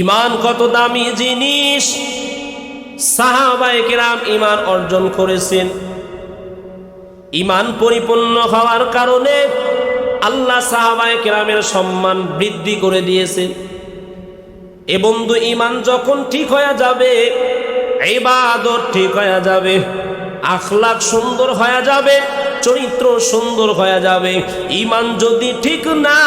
ইমান কত দামি জিনিস? সাহাবায়ে কেরাম ইমান অর্জন করেছেন। ইমান পরিপূর্ণ হওয়ার কারণে আল্লাহ সাহাবায়ে কেরামের সম্মান বৃদ্ধি করে দিয়েছেন। এ বন্ধু, ইমান যখন ঠিক হয়ে যাবে, ইবাদত ঠিক হয়ে যাবে আখলাক সুন্দর হয়ে যাবে চরিত্র সুন্দর হয়ে যাবে। ইমান যদি ঠিক না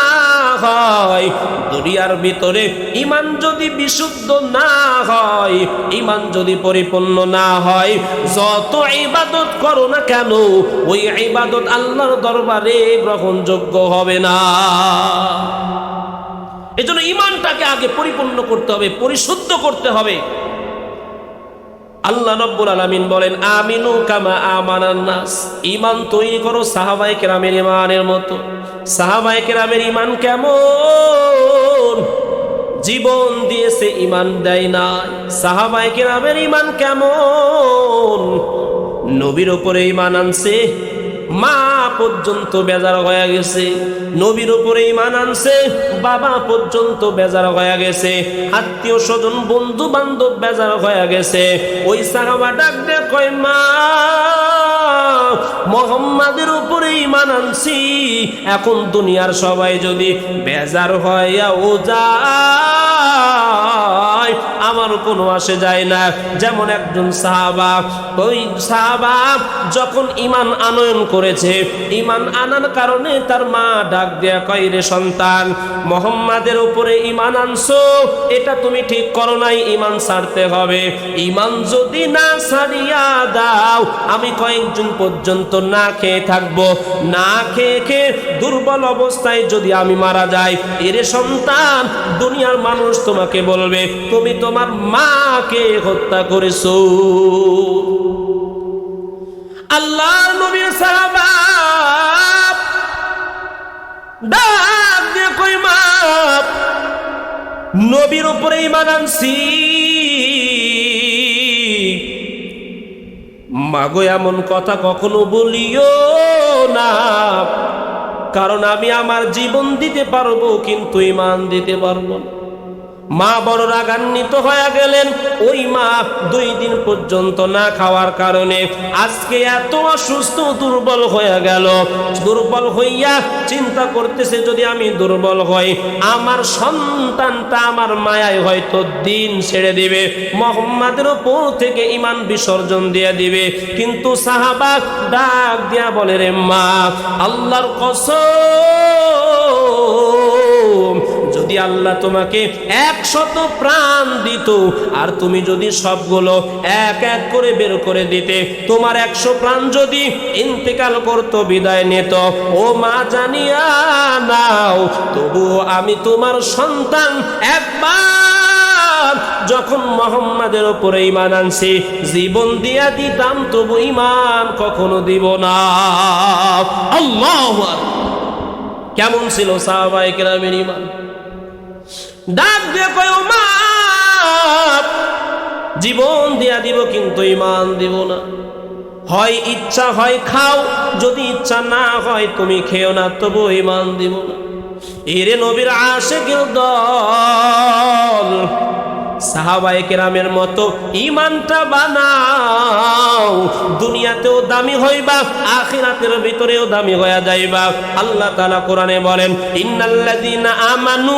হয়, দুনিয়ার ভিতরে ইমান যদি বিশুদ্ধ না হয় ইমান যদি পরিপূর্ণ না হয়, যত ইবাদত করো না কেন, ওই ইবাদত আল্লাহর দরবারে গ্রহণযোগ্য হবে না। এজন্য ইমানটাকে আগে পরিপূর্ণ করতে হবে, পরিশুদ্ধ করতে হবে। আল্লাহ রব্বুল আলামিন বলেন, আমিনু কামা আমানান নাস। ইমান তৈরি করো সাহাবায়ে কেরামের ইমানের মতো। সাহাবায়ে কেরামের ইমান কেমন? জীবন দিয়েছে ইমান দেয় না সাহাবায়ে কেরামের ইমান কেমন? নবীর উপরে ঈমান আনছে। মা পর্যন্ত বেজার হয়ে গেছে। নবীর উপরে ইমান আনছে, বাবা পর্যন্ত বেজার হয়ে গেছে। আত্মীয় স্বজন বন্ধু বান্ধব বেজার হয়ে গেছে। ওই সাহাবা ডাক কয়, মা, মোহাম্মদের উপরে ইমান আনছি। এখন দুনিয়ার সবাই যদি বেজার হইয়াও যায় আমার কোনো আসে যায় না। যেমন একজন সাহাবা, ওই সাহাবা যখন ইমান আনয়ন করেছে ইমান আনার কারণে তার মা ডাক দেয়া, কয় রে সন্তান, মোহাম্মদের উপরে ইমান আনছো? এটা তুমি ঠিক করো নাই ইমান ছাড়তে হবে। ইমান যদি না ছাড়িয়া দাও, আমি কয়েকজন পর্যন্ত না খেয়ে থাকব। না খেয়ে খেয়ে দুর্বল অবস্থায় যদি আমি মারা যাই, এরে সন্তান, দুনিয়ার মানুষ তোমাকে বলবে, তুমি তোমার মাকে হত্যা করেছ। আল্লাহর নবীর সাহাবা ডাক দিয়ে কই নবীর উপরে ইমান আনছি। মাগো, এমন কথা কখনো বলিও না, কারণ আমি আমার জীবন দিতে পারব, কিন্তু ইমান দিতে পারব না। মা বড় রাগান্বিত হয়ে গেলেন। ওই মা দুই দিন পর্যন্ত না খাওয়ার কারণে আজকে এত অসুস্থ দুর্বল হয়ে গেল। দুর্বল হইয়া চিন্তা করতেছে, যদি আমি দুর্বল হই, আমার সন্তানটা আমার মায়ায় হয়তো দিন ছেড়ে দিবে, মোহাম্মদের উপর থেকে ইমান বিসর্জন দিয়ে দিবে। কিন্তু সাহাবা ডাক দিয়া বলে, রে মা, আল্লাহর কসম যদি আল্লাহ তোমাকে একশত প্রাণ দিত। আর তুমি যদি সবগুলো এক এক করে বের করে দিতে, তোমার একশো প্রাণ যদি ইন্তেকাল করতো, বিদায় নিত। ও মা, জানিয়া নাও, তবুও আমি তোমার সন্তান একবার। যখন মোহাম্মদের ওপরে ইমান আনছি, জীবন দিয়া দিতাম, তবু ইমান কখনো দিব না। আল্লাহ কেমন ছিল সাহাবাই ইমান ডাক কয় মা জীবন দিয়া দিব কিন্তু ইমান দিব না। হয় ইচ্ছা, হয় খাও, যদি ইচ্ছা না হয় তুমি খেও না, তবু ইমান দিব না। এরে নবীর আশেকের দল সাহাবায়ে কেরামের মতো ইমানটা বানাও। দুনিয়াতেও দামি হইবা, আখিরাতের ভিতরেও দামি হইয়া যাইবা। আল্লাহ তাআলা কোরআনে বলেন আমানু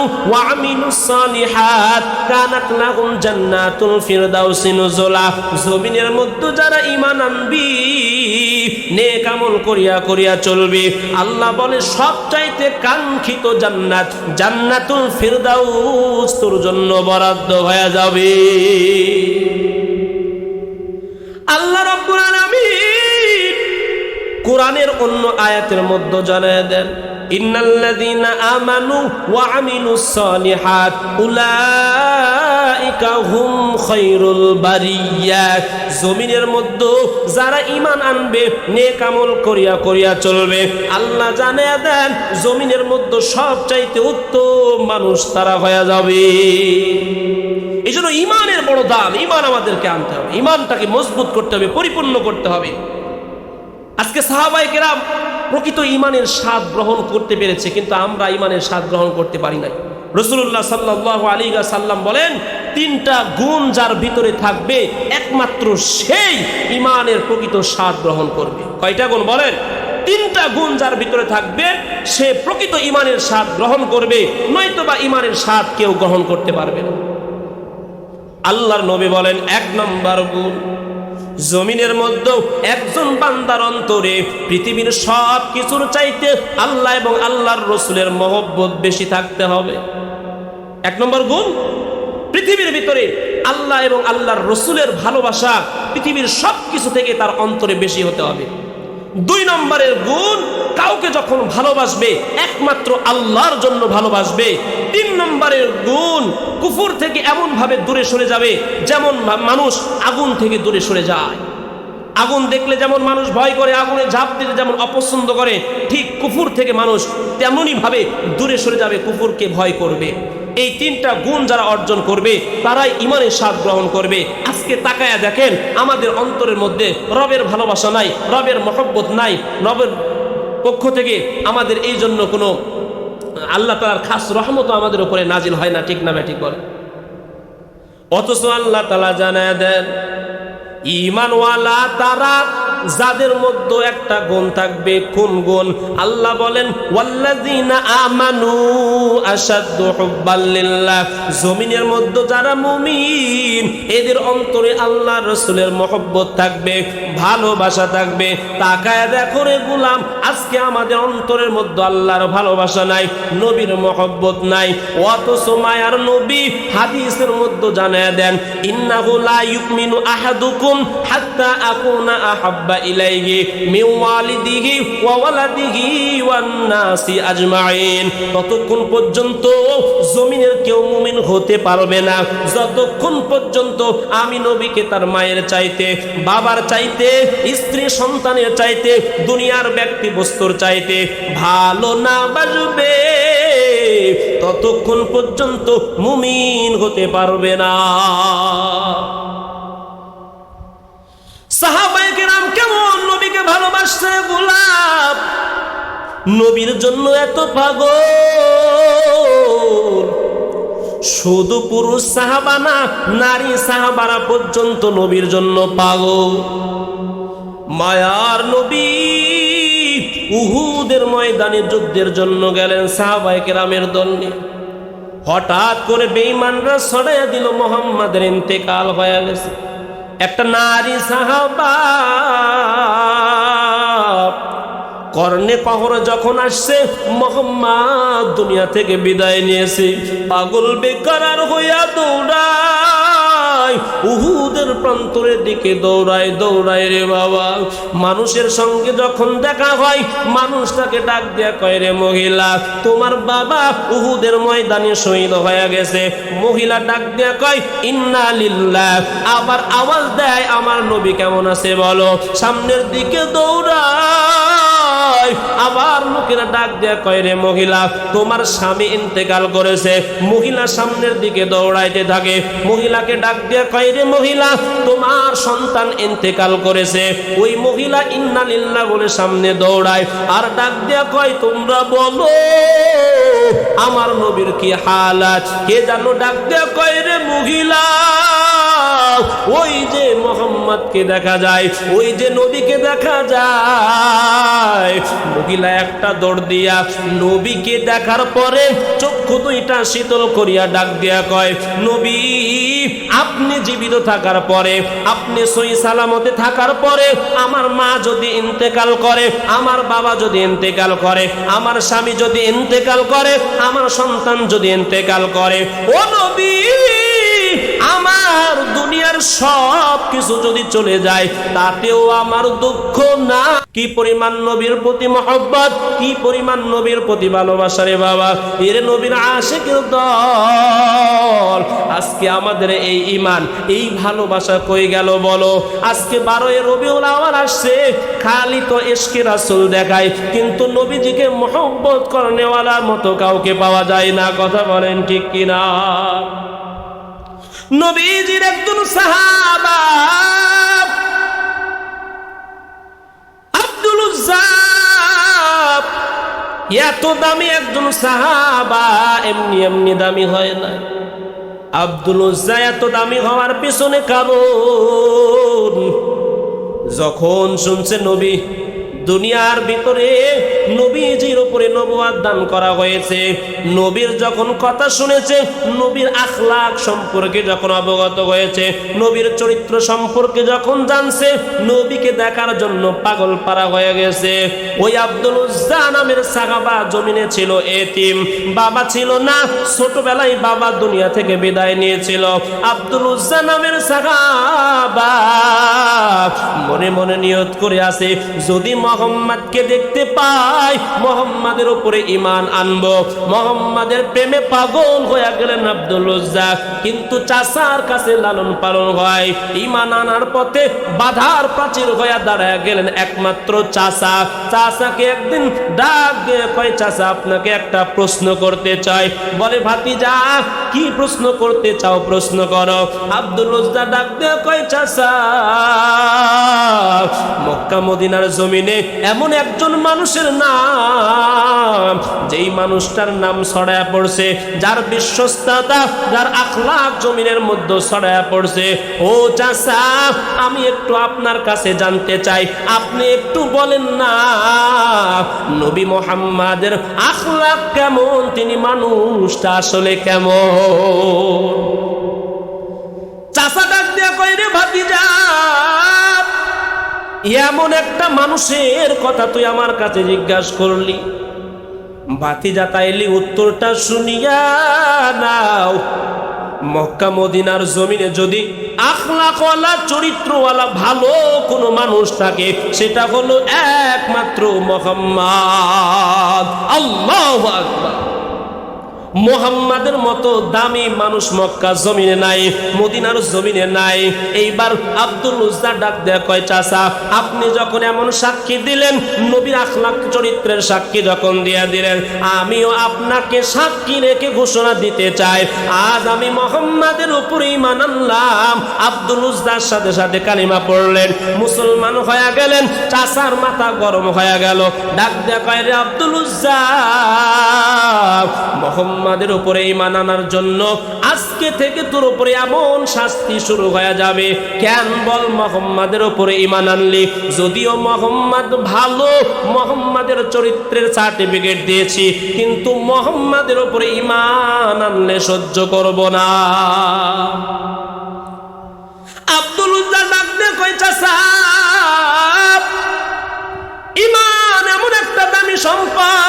কানাত লাহুম জান্নাতুল জমিনের মধ্যে যারা ঈমান আনবি, নেক আমল করিয়া করিয়া চলবে। আল্লাহ বলে সবচাইতে কাঙ্ক্ষিত জান্নাত জান্নাতুল ফিরদাউস, তোর জন্য বরাদ্দ হয়ে যাবে। আল্লাহ রাব্বুল আলামিন কোরআনের অন্য আয়াতের মধ্যে জানায় দেন, ইন্নাল্লাযীনা আমানু ওয়া আমিলুস সালিহাত, উলাইকা হুম খায়রুল বারিয়াত। জমিনের মধ্যে যারা ঈমান আনবে, নেক আমল করিয়া করিয়া চলবে। আল্লাহ জানিয়ে দেন, জমিনের মধ্যে সবচাইতে উত্তম মানুষ তারা হয়ে যাবে। এই জন্য ইমানের বড় দাম ইমান আমাদেরকে আনতে হবে। ইমানটাকে মজবুত করতে হবে, পরিপূর্ণ করতে হবে। আজকে সাহাবাই কেরাম প্রকৃত ইমানের স্বাদ গ্রহণ করতে পেরেছে, কিন্তু আমরা ইমানের স্বাদ গ্রহণ করতে পারি নাই। রসুল্লাহ সাল্লাহ আলী সাল্লাম বলেন, তিনটা গুণ যার ভিতরে থাকবে, একমাত্র সেই ইমানের প্রকৃত স্বাদ গ্রহণ করবে। কয়টা গুণ বলেন? তিনটা গুণ যার ভিতরে থাকবে, সে প্রকৃত ইমানের স্বাদ গ্রহণ করবে নয়তো বা ইমানের স্বাদ কেউ গ্রহণ করতে পারবে না। আল্লাহর নবী বলেন, এক নম্বর গুণ জমিনের মধ্যেও একজন বান্দার অন্তরে পৃথিবীর সব কিছুর চাইতে আল্লাহ এবং আল্লাহর রসুলের মহব্বত বেশি থাকতে হবে। এক নম্বর গুণ পৃথিবীর ভিতরে আল্লাহ এবং আল্লাহর রসুলের ভালোবাসা পৃথিবীর সব কিছু থেকে তার অন্তরে বেশি হতে হবে। দুই নম্বরের গুণ কাউকে যখন ভালোবাসবে, একমাত্র আল্লাহর জন্য ভালোবাসবে। তিন নম্বরের গুণ কুফুর থেকে এমন ভাবে দূরে সরে যাবে যেমন মানুষ আগুন থেকে দূরে সরে যায়। আগুন দেখলে যেমন মানুষ ভয় করে, আগুনে ঝাঁপ দিতে যেমন অপছন্দ করে, ঠিক কুফুর থেকে মানুষ তেমনই ভাবে দূরে সরে যাবে, কুফুরকে ভয় করবে। এই তিনটা গুণ যারা অর্জন করবে, তারাই ইমানের স্বাদ গ্রহণ করবে। আজকে তাকায়া দেখেন, আমাদের অন্তরের মধ্যে রবের ভালোবাসা নাই, রবের মহব্বত নাই, রবের পক্ষ থেকে আমাদের এই জন্য কোনো আল্লাহ তালার খাস রহমত আমাদের উপরে নাজিল হয় না, ঠিক না ঠিক বলে অথচ আল্লাহ তালা জানায় দেন, ইমানওয়ালা তারা যাদের মধ্যে একটা গুণ থাকবে, কোন গুণ? আল্লাহ বলেন, ওয়াল্লাযিনা আমানু আশাদ্দু হুব্বাল লিল্লাহ। জমিনের মধ্যে যারা মুমিন, এদের অন্তরে আল্লাহ রসুলের মহব্বত থাকবে, ভালোবাসা থাকবে। তাকায় দেখো রে গুলাম, আজকে আমাদের অন্তরের মধ্যে আল্লাহর ভালোবাসা নাই, নবীর মহব্বত নাই। অথচ মায়ার নবী হাদিসের মধ্যে জানায় দেন, ইন্নাহু লা ইউমিনু আহাদুকুম হাত্তা আকুনা আহাব্বা। ইলাইহি মিন ওয়ালিদিহি ওয়া ওয়ালাদিহি ওয়ান ততক্ষণ পর্যন্ত জমিনের কেউ মুমিন হতে পারবে না। যতক্ষণ পর্যন্ত আমি নবীকে তার মায়ের চাইতে, বাবার চাইতে, স্ত্রী সন্তানের চাইতে, দুনিয়ার ব্যক্তি বস্তুর চাইতে ভালো না বাজবে, ততক্ষণ পর্যন্ত মুমিন হতে পারবে না। সাহাবায়ে কেরাম কেমন নবীকে ভালোবাসছে গোলাপ নবীর জন্য এত পাগল। শুধু পুরুষ সাহাবানা, নারী সাহাবারা পর্যন্ত নবীর জন্য পাগল। মায়ার নবী উহুদের ময়দানে যুদ্ধের জন্য গেলেন সাহাবায়ে কেরামের দল। হঠাৎ করে বেঈমানরা ছড়াইয়া দিল, মোহাম্মদের ইন্তেকাল হয়ে গেছে। একটা নারী সাহাবা কর্ণে পাহর যখন আসছে, মোহাম্মদ দুনিয়া থেকে বিদায় নিয়েছে। পাগল বেকার হইয়া দৌড়ায় উহুদের প্রান্তরের দিকে দৌড়ায় দৌড়ায় রে বাবা। মানুষের সঙ্গে যখন দেখা হয় ডাক দেয়া কয়, রে মহিলা, তোমার বাবা উহুদের ময়দানে শহীদ হয়ে গেছে। মহিলা ডাক দেয়া কয়, ইন্না লিল্লাহ। আবার আওয়াজ দেয়, আমার নবী কেমন আছে বলো? সামনের দিকে দৌড়ায়। আবার লোকেরা ডাক দেয়া কয় রে মহিলা, তোমার স্বামী ইন্তেকাল করেছে, মহিলা সামনের দিকে দৌড়াইতে থাকে। মহিলাকে ডাক দেয়া কয় রে মহিলা, তোমার সন্তান ইন্তেকাল করেছে, ওই মহিলা ইন্না বলে সামনে দৌড়ায়, আর ডাক দেয়া কয়, তোমরা বলো, আমার নবীর কি হালাত? কে জানো ডাক দেয়া কয় রে মহিলা, ওই যে মোহাম্মদকে দেখা যায়, ওই যে নবীকে দেখা যায় মহিলা একটা দৌড় দিয়া নবীকে দেখার পরে চক্ষু দুইটা শীতল করিয়া ডাক দিয়া কয়, নবী, আপনি জীবিত থাকার পরে, আপনি সই সালামতে থাকার পরে আমার মা যদি ইন্তেকাল করে, আমার বাবা যদি ইন্তেকাল করে, আমার স্বামী যদি ইন্তেকাল করে, আমার সন্তান যদি ইন্তেকাল করে। ও নবী আমার দুনিয়ার সব কিছু যদি চলে যায়, তাতেও আমার দুঃখ না। কি পরিমাণ নবীর প্রতি মহব্বত, কি পরিমাণ নবীর প্রতি ভালোবাসা রে বাবা। এর নবীর আশেকের দল। আজকে আমাদের এই ইমান এই ভালোবাসা কই গেল বলো? আজকে বারো বারোই রবিউল আওয়াল আসছে, খালি তো এসকে রাসুল দেখায়, কিন্তু নবীজিকে মহব্বত করনেওয়ালার মতো কাউকে পাওয়া যায় না, কথা বলেন ঠিক কিনা? নবীজির একজন সাহাবা। আব্দুল এত দামি একজন সাহাবা, এমনি এমনি দামি হয় না। আব্দুল এত দামি হওয়ার পিছনে কারণ, যখন শুনছে নবী দুনিয়ার ভিতরে নবীজির উপরে নবুয়াদ দান করা হয়েছে। নবীর যখন কথা শুনেছে, নবীর আখলাক সম্পর্কে যখন অবগত হয়েছে, নবীর চরিত্র সম্পর্কে যখন জানছে, নবীকে দেখার জন্য পাগল পারা হয়ে গেছে। ওই আব্দুল উজ্জা নামের সাহাবা জমিনে ছিল এতিম। বাবা ছিল না, ছোটবেলায় বাবা দুনিয়া থেকে বিদায় নিয়েছিল। আব্দুল উজ্জা নামের সাহাবা মনে মনে নিয়ত করে আছে, যদি মোহাম্মদকে দেখতে পাই, মোহাম্মদের উপরে ইমান আনব। মোহাম্মদের প্রেমে পাগল হয়ে গেলেন আব্দুল কিন্তু চাষার কাছে লালন পালন হয়। ইমান আনার পথে বাধার প্রাচীর হয়ে দাঁড়ায় গেলেন একমাত্র চাষা চাষাকে একদিন ডাক কয় চাষা আপনাকে একটা প্রশ্ন করতে চাই। বলে, ভাতিজা, কি প্রশ্ন করতে চাও প্রশ্ন করো। আব্দুল ডাক দিয়ে কয় চাষা মক্কা মদিনার জমিনে এমন একজন মানুষের নাম, যেই মানুষটার নাম ছড়ায়া পড়ছে, যার বিশ্বস্ততা, যার আখলাক জমিনের মধ্যে ছড়ায়া পড়ছে। ও চাষা আমি একটু আপনার কাছে জানতে চাই, আপনি একটু বলেন না, নবী মোহাম্মদের আখলাক কেমন, তিনি মানুষটা আসলে কেমন? চাষা ডাক দিয়ে কই রে ভাতিজা এমন একটা মানুষের কথা তুই আমার কাছে জিজ্ঞাসা করলি। বাতি তাইলি উত্তরটা শুনিয়া নাও। মক্কা মদিনার জমিনে যদি আখলাকওয়ালা, চরিত্রওয়ালা, ভালো কোনো মানুষ থাকে, সেটা হলো একমাত্র মোহাম্মদ। আল্লাহ আকবার। মোহাম্মদের মতো দামি মানুষ মক্কা জমিনে নাই, মদিনার জমিনে নাই। এইবার আব্দুল উজ্জা ডাক দেয়া কয়, চাচা, আপনি যখন এমন সাক্ষী দিলেন, নবীর আখলাক চরিত্রের সাক্ষী যখন দিয়া দিলেন, আমিও আপনাকে সাক্ষী রেখে ঘোষণা দিতে চাই। আজ আমি মোহাম্মদের উপরে ইমান আনলাম। আব্দুল উজ্জার সাথে সাথে কালিমা পড়লেন। মুসলমান হয়ে গেলেন, চাচার মাথা গরম হয়ে গেল। ডাক দেয়া কয়, রে আব্দুল উজ্জা মোহাম্মদের উপরে ইমান আনার জন্য আজকে থেকে তোর উপরে এমন শাস্তি শুরু হয়ে যাবে। কেন বল মোহাম্মদের উপরে ইমান আনলি? যদিও মোহাম্মদ ভালো, মোহাম্মদের চরিত্রের সার্টিফিকেট দিয়েছি, কিন্তু মোহাম্মদের উপরে ইমান আনলে সহ্য করব না। আব্দুল উজ্জা ডাক দিয়ে কই চাচা ইমান এমন একটা দামি সম্পদ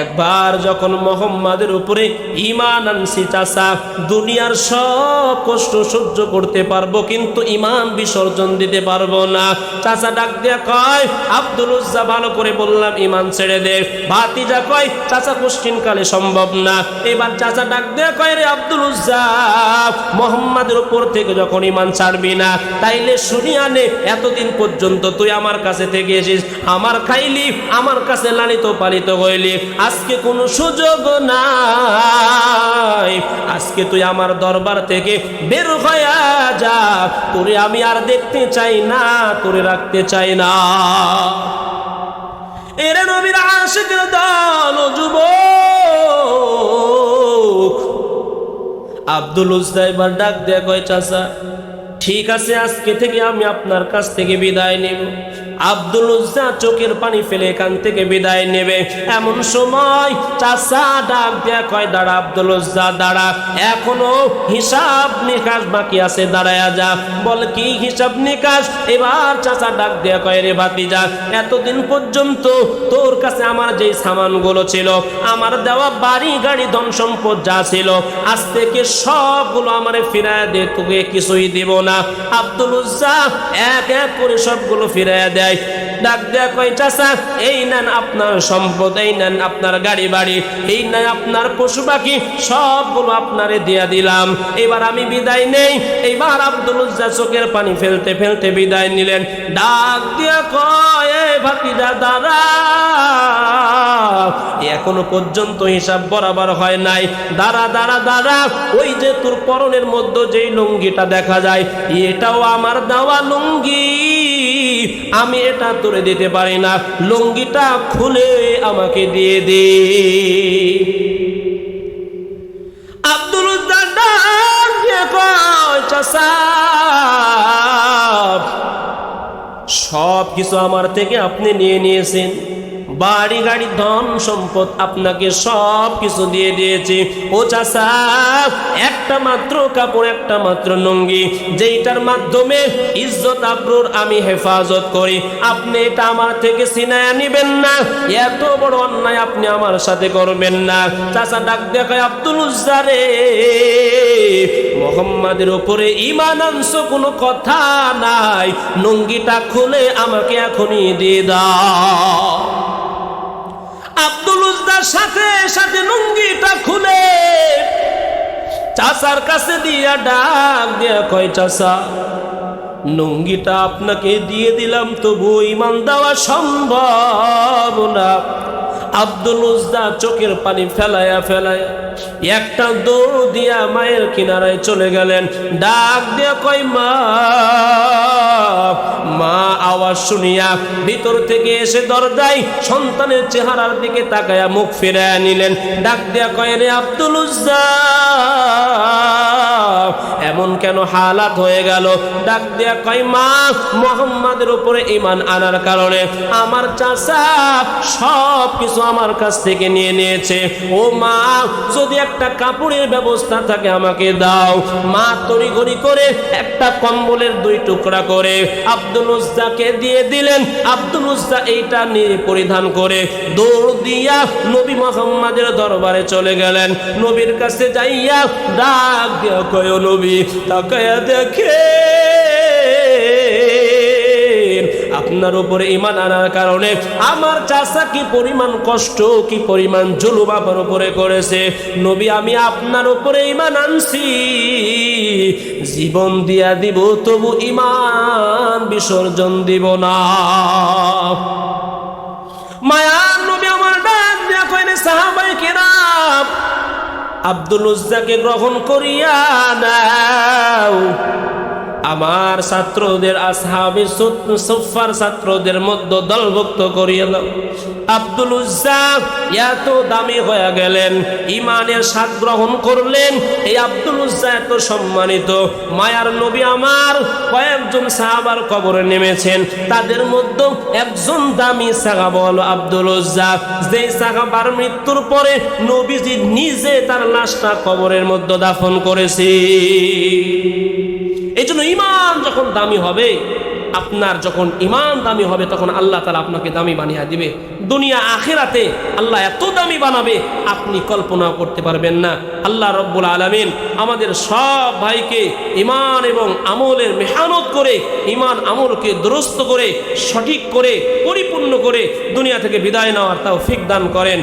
একবার যখন মোহাম্মদের উপরে ইমান আনছি চাষা দুনিয়ার সব কষ্ট সহ্য করতে পারব, কিন্তু ইমান বিসর্জন দিতে পারব না। চাচা ডাক দিয়া কয়, আব্দুল উজ্জা, ভালো করে বললাম ইমান ছেড়ে দে। ভাতিজা কয়, চাচা কোশ্চিন কালে সম্ভব না। এবার চাচা ডাক দিয়া কয়, রে আব্দুল উজ্জা, মোহাম্মদের উপর থেকে যখন ইমান ছাড়বি না, তাইলে শুনিয়া নে এতদিন পর্যন্ত তুই আমার কাছে থেকে এসিস আমার খাইলি, আমার কাছে লালিত পালিত হইলি। আজকে কোনো সুযোগ নাই। আজকে তুই আমার দরবার থেকে বের হইয়া যা। তোরে আমি আর দেখতে চাই না, তোরে রাখতে চাই না। এরে নবীর আশিকের দল, যুবক। আব্দুল এবার ডাক দেয়া কয়, চাচা, ঠিক আছে, আজকে থেকে আমি আপনার কাছ থেকে বিদায় নেব। আব্দুল উজ্জা চোখের পানি ফেলে এখান থেকে বিদায় নেবে। এমন সময় চাচা ডাক দেয়া কয়, দাঁড়া আব্দুল উজ্জা, দাঁড়া। এখনও হিসাব নিকাশ বাকি আছে, দাঁড়ায়া যা। বল, কি হিসাব নিকাশ? এবার চাচা ডাক দেয়া কয়, রে ভাতিজা, এতদিন পর্যন্ত তোর কাছে আমার যেই সামানগুলো ছিল, আমার দেওয়া বাড়ি, গাড়ি, ধন সম্পদ যা ছিল, আজ থেকে সবগুলো আমারে ফিরায় দে, তোকে কিছুই দিব না। আব্দুল উজ্জা এক এক করে সবগুলো ফিরায় দেয়। day. ডাক দেয়া কয় চাচা এই নেন আপনার সম্পদ, এই নেন আপনার গাড়ি বাড়ি এই নেন আপনার পশু পাখি, সবগুলো আপনারে দিয়া দিলাম। এবার আমি বিদায় নেই। এইবার আব্দুল চোখের পানি ফেলতে ফেলতে বিদায় নিলেন। ডাক দিয়া কয়, "এ ভাতিজা, দাদা এখনও পর্যন্ত হিসাব বরাবর হয় নাই। দাঁড়া দাঁড়া দাঁড়া, ওই যে তোর পরনের মধ্যে যেই লুঙ্গিটা দেখা যায়, এটাও আমার দেওয়া লুঙ্গি। আমি এটা ভিতরে দিতে পারি না। লুঙ্গিটা খুলে আমাকে দিয়ে দে। আব্দুল সব কিছু আমার থেকে আপনি নিয়ে নিয়েছেন। বাড়ি, গাড়ি, ধন সম্পদ আপনাকে সব কিছু দিয়ে দিয়েছি। ও চাষা একটা মাত্র কাপড়, একটা মাত্র লুঙ্গি, যেইটার মাধ্যমে ইজ্জত, আব্রুর আমি হেফাজত করি। আপনি এটা আমার থেকে সিনায়া নিবেন না। এত বড় অন্যায় আপনি আমার সাথে করবেন না। চাষা ডাক দেখায়, আব্দুল উজ্জারে, মোহাম্মদের উপরে ইমান আনছ, কোনো কথা নাই। লুঙ্গিটা খুলে আমাকে এখনই দিয়ে দাও। উজ্জার সাথে সাথে লুঙ্গিটা খুলে। চাষার কাছে দিয়া ডাক দিয়া কয়, চাচা, লুঙ্গিটা আপনাকে দিয়ে দিলাম, তবু ইমান দেওয়া সম্ভব না। আব্দুল উজদা চোখের পানি ফেলায়া ফেলায়া একটা দৌড় দিয়া মায়ের কিনারায় চলে গেলেন। ডাক দিয়া কয়, মা মা, আওয়াজ শুনিয়া ভিতর থেকে এসে দরজায় সন্তানের চেহারার দিকে তাকায়া মুখ ফিরাইয়া নিলেন। ডাক দিয়া কয়, রে আব্দুল এমন কেন হালাত হয়ে গেল? ডাক দিয়া কয়, মা, মোহাম্মদের উপরে ইমান আনার কারণে আমার চাচা সব কিছু আমার কাছ থেকে নিয়ে নিয়েছে। ও মা যদি একটা কাপড়ের ব্যবস্থা থাকে আমাকে দাও। মা তড়িঘড়ি করে একটা কম্বলের দুই টুকরা করে আব্দুল উজ্জাকে দিয়ে দিলেন। আব্দুল উজ্জা এইটা নিয়ে পরিধান করে দৌড় দিয়া নবী মোহাম্মদের দরবারে চলে গেলেন। নবীর কাছে যাইয়া ডাক কয় নবী, তাকায়া দেখে। আপনার উপরে ইমান আনার কারণে আমার চাষা কি পরিমাণ কষ্ট, কি পরিমাণ জুলুম আমার উপরে করেছে? নবী, আমি আপনার উপরে ইমান আনছি। জীবন দিয়া দিব, তবু ইমান বিসর্জন দিব না। মায়ার নবী আমার ডাক দিয়া কইনে সাহাবাই কেরাম, আব্দুল উজ্জাকে গ্রহণ করিয়া নাও। আমার ছাত্রদের আসহাবি সুফার ছাত্রদের মধ্যে দলভুক্ত করিয়ে দাও। আব্দুল উজ্জা এত দামি হয়ে গেলেন ইমানের স্বাদ গ্রহণ করলেন, এই আব্দুল উজ্জা এত সম্মানিত। মায়ার নবী আমার কয়েকজন সাহাবার কবরে নেমেছেন, তাদের মধ্যে একজন দামি সাহাবা হলো আব্দুল উজ্জা যে সাহাবার মৃত্যুর পরে নবীজি নিজে তার লাশটা কবরের মধ্যে দাফন করেছে। জন্য ইমান যখন দামি হবে, আপনার যখন ইমান দামি হবে, তখন আল্লাহ তালা আপনাকে দামি বানিয়ে দিবে। দুনিয়া আখেরাতে আল্লাহ এত দামি বানাবে, আপনি কল্পনা করতে পারবেন না। আল্লাহ রব্বুল আলমিন আমাদের সব ভাইকে ইমান এবং আমলের মেহানত করে ইমান আমলকে দুরস্ত করে, সঠিক করে, পরিপূর্ণ করে দুনিয়া থেকে বিদায় নেওয়ার তাও ফিক দান করেন।